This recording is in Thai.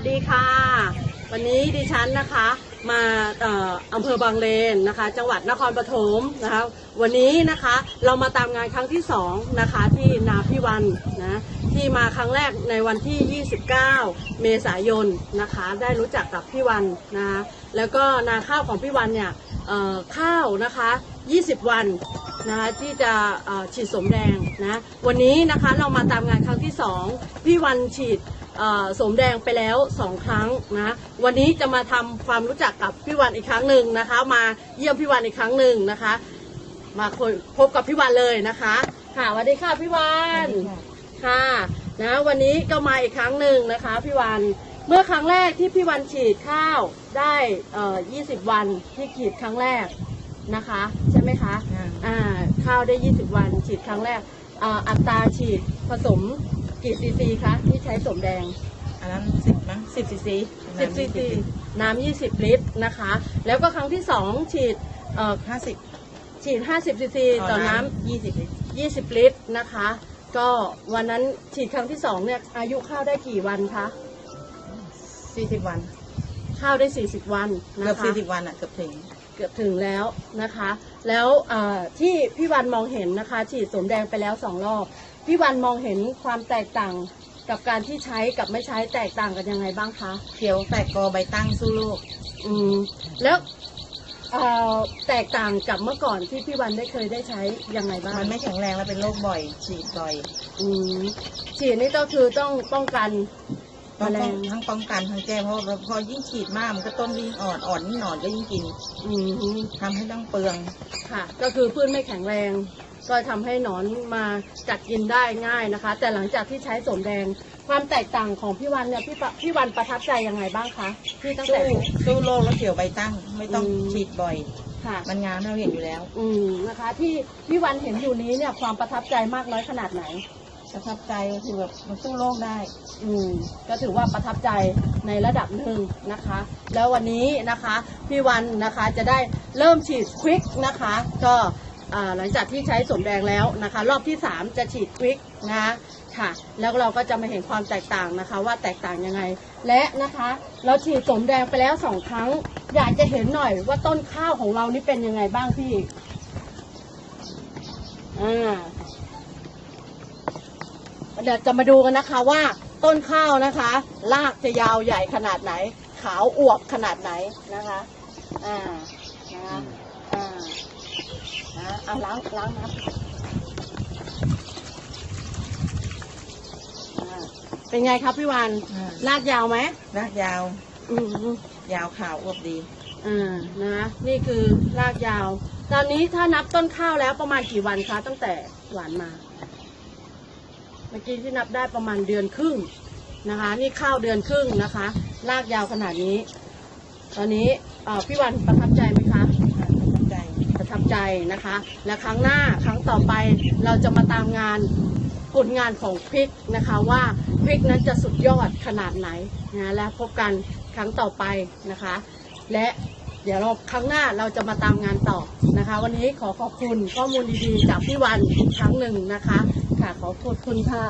สดีค่ะ วันนี้ดิฉันนะคะมาอ่ออำเภอบางเลนนะคะ จังหวัดนครปฐมนะคะ วันนี้นะคะเรามาตามงานครั้งที่สองนะคะที่นาพี่วันนะที่มาครั้งแรกในวันที่ 29 เมษายนนะคะ ได้รู้จักกับพี่วันนะคะแล้วก็นาข้าวของพี่วันเนี่ยข้าวนะคะ 20 วัน นะคะที่จะเอ่อฉีดสมแดงนะวันนี้นะคะเรามาตามงานครั้งที่สองพี่วันฉีดเอ่อสมแดงไปแล้วสองครั้งนะวันนี้จะมาทำความรู้จักกับพี่วันอีกครั้งหนึ่งนะคะ มาเยี่ยมพี่วันอีกครั้งหนึ่งนะคะ มาคุยพบกับพี่วันเลยนะคะค่ะสวัสดีค่ะพี่วันค่ะนะวันนี้ก็มาอีกครั้งหนึ่งนะคะพี่วันเมื่อครั้งแรกที่พี่วันฉีดข้าวได้เอ่อ20 วันที่ฉีดครั้งแรก นะคะ ใช่ไหมคะอ่าข้าวได้ 20 วันฉีดครั้งแรกอ่าอัตราฉีดผสมกี่ซีซีคะที่ใช้สมแดงอันนั้นสิบมั้ง10ซีซีน้ำ10ซีซี20น้ำ20ลิตรนะคะ แล้วก็ครั้งที่2ฉีดเอ่อห้าสิบฉีด50ซีซีต่อน้ยี่สิบลิตรำ20ลิตรนะคะ ก็วันนั้นฉีดครั้งที่2เนี่ยอายุข้าวได้กี่วันคะสี่สิบวัน ข้าวได้ 40 วันเกือบนะคะสี่สิบวันอะเกือบถึง เกือบถึงแล้วนะคะ แล้วเอ่อที่พี่วันมองเห็นนะคะ ฉีดสมแดงไปแล้วสองรอบ พี่วันมองเห็นความแตกต่างกับการที่ใช้กับไม่ใช้แตกต่างกันยังไงบ้างคะ เขียวแตกกอใบตั้งสู้โลกอืม แล้วเอ่อแตกต่างกับเมื่อก่อนที่พี่วันได้เคยได้ใช้ยังไงบ้างมันไม่แข็งแรงแล้วเป็นโรคบ่อย ฉีดบ่อย อืมฉีดนี่ก็คือต้องป้องกัน แมต้องลป้องงทั้งป้องกันทั้งแก้เพราะว่าพอยิ่งฉีดมากมันก็ต้นยิ่งอ่อนอ่อนยิ่งหนอนก็ยิ่งกินอืมทำให้ต้องเปลือง ค่ะ ก็คือพืชไม่แข็งแรง ก็ทำให้หนอนมาจัดกินได้ง่ายนะคะ แต่หลังจากที่ใช้สมแดงความแตกต่างของพี่วันเนี่ยพี่ปะพี่วันประทับใจยังไงบ้างคะที่ตั้งสู้แต่สู้โรคแล้วเขียวใบตั้ง ไม่ต้องอืมฉีดบ่อย ค่ะ มันงามเราเห็นอยู่แล้ว อืมนะคะ ที่พี่วันเห็นอยู่นี้เนี่ยความประทับใจมากน้อยขนาดไหน ประทับใจก็คือแบบมันสู้โรคได้ อืมก็ถือว่าประทับใจในระดับหนึ่งนะคะ แล้ววันนี้นะคะพี่วันนะคะจะได้เริ่มฉีดควิกนะคะ ก็อ่าหลังจากที่ใช้สมแดงแล้วนะคะ รอบที่ 3 จะฉีดควิกนะค่ะ แล้วเราก็จะมาเห็นความแตกต่างนะคะ ว่าแตกต่างยังไง และนะคะ เราฉีดสมแดงไปแล้วสองครั้ง อยากจะเห็นหน่อยว่าต้นข้าวของเรานี่เป็นยังไงบ้างพี่อ่า เดี๋ยวจะมาดูกันนะคะว่าต้นข้าวนะคะรากจะยาวใหญ่ขนาดไหน ขาวอวบขนาดไหนนะคะอ่านะคะอ่านะเอาล้างล้างน้ำอ่าเป็นไงครับพี่วันอ่ารากยาวไหมรากยาว อืมยาวขาวอวบดีอ่านะนี่คือรากยาว ตอนนี้ถ้านับต้นข้าวแล้วประมาณกี่วันคะตั้งแต่หวานมา เมื่อกี้ที่นับได้ประมาณเดือนครึ่งนะคะ นี่ข้าวเดือนครึ่งนะคะรากยาวขนาดนี้ ตอนนี้เอ่อพี่วันประทับใจไหมคะประทับใจประทับใจนะคะ และครั้งหน้าครั้งต่อไปเราจะมาตามงานผลงานของพริกนะคะว่าพริกนั้นจะสุดยอดขนาดไหนนะและพบกันครั้งต่อไปนะคะ และเดี๋ยวเราครั้งหน้าเราจะมาตามงานต่อนะคะ วันนี้ขอขอบคุณข้อมูลดีๆจากพี่วันอีกครั้งหนึ่งนะคะค่ะ ขอขอบคุณค่ะ